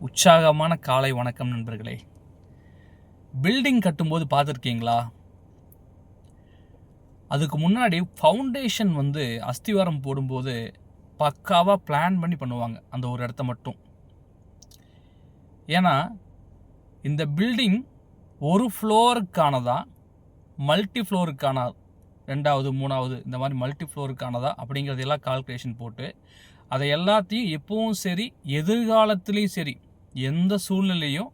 உற்சாகமான காலை வணக்கம் நண்பர்களே. பில்டிங் கட்டும்போது பார்த்துருக்கீங்களா? அதுக்கு முன்னாடி ஃபவுண்டேஷன் வந்து அஸ்திவாரம் போடும்போது பக்காவாக பிளான் பண்ணி பண்ணுவாங்க அந்த ஒரு இடத்த மட்டும். ஏன்னா இந்த பில்டிங் ஒரு ஃப்ளோருக்கானதா மல்டி ஃப்ளோருக்கான ரெண்டாவது மூணாவது இந்த மாதிரி மல்டி ஃப்ளோருக்கானதா அப்படிங்கிறதெல்லாம் கால்குலேஷன் போட்டு அதை எல்லாத்தையும் எப்பவும் சரி எதிர்காலத்துலேயும் சரி எந்த சூழ்நிலையும்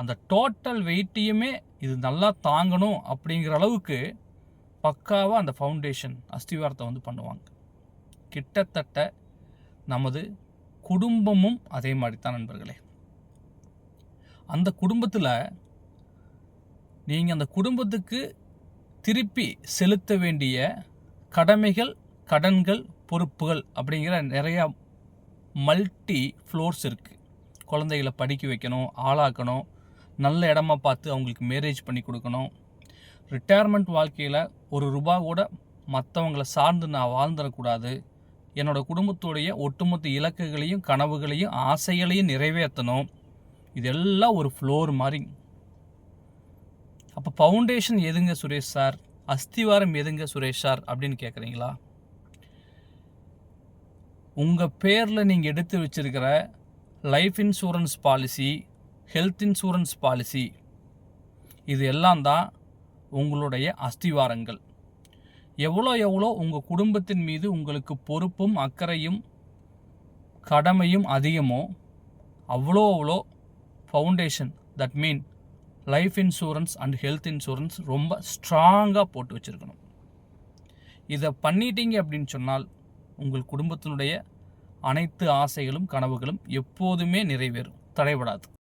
அந்த டோட்டல் வெயிட்டையுமே இது நல்லா தாங்கணும் அப்படிங்கிற அளவுக்கு பக்காவாக அந்த ஃபவுண்டேஷன் அஸ்திவாரத்தை வந்து பண்ணுவாங்க. கிட்டத்தட்ட நமது குடும்பமும் அதே மாதிரி தான் நண்பர்களே. அந்த குடும்பத்தில் நீங்கள் அந்த குடும்பத்துக்கு திருப்பி செலுத்த வேண்டிய கடமைகள் கடன்கள் பொறுப்புகள் அப்படிங்கிற நிறையா மல்டி ஃப்ளோர்ஸ் இருக்குது குழந்தைகளை படிக்க வைக்கணும் ஆளாக்கணும் நல்ல இடமா பார்த்து அவங்களுக்கு மேரேஜ் பண்ணி கொடுக்கணும். ரிட்டையர்மெண்ட் வாழ்க்கையில் ஒரு ரூபா கூட மற்றவங்களை சார்ந்து நான் வாழ்ந்துடக்கூடாது. என்னோட குடும்பத்துடைய ஒட்டுமொத்த இலக்குகளையும் கனவுகளையும் ஆசைகளையும் நிறைவேற்றணும். இதெல்லாம் ஒரு ஃப்ளோர் மாதிரி. அப்போ ஃபவுண்டேஷன் எதுங்க சுரேஷ் சார் அஸ்திவாரம் எதுங்க சுரேஷ் சார் அப்படின்னு கேட்குறீங்களா உங்கள் பேரில் நீங்கள் எடுத்து வச்சிருக்கிற life insurance policy health insurance policy இது எல்லாம் தான் உங்களுடைய அஸ்திவாரங்கள். எவ்வளோ எவ்வளோ உங்கள் குடும்பத்தின் மீது உங்களுக்கு பொறுப்பும் அக்கறையும் கடமையும் அதிகமோ அவ்வளோ அவ்வளோ foundation that mean life insurance and health insurance ரொம்ப ஸ்ட்ராங்காக போட்டு வச்சுருக்கணும். இதை பண்ணிட்டீங்க அப்படின்னு சொன்னால் உங்கள் குடும்பத்தினுடைய அனைத்து ஆசைகளும் கனவுகளும் எப்போதுமே நிறைவேறும். தடைபடாது.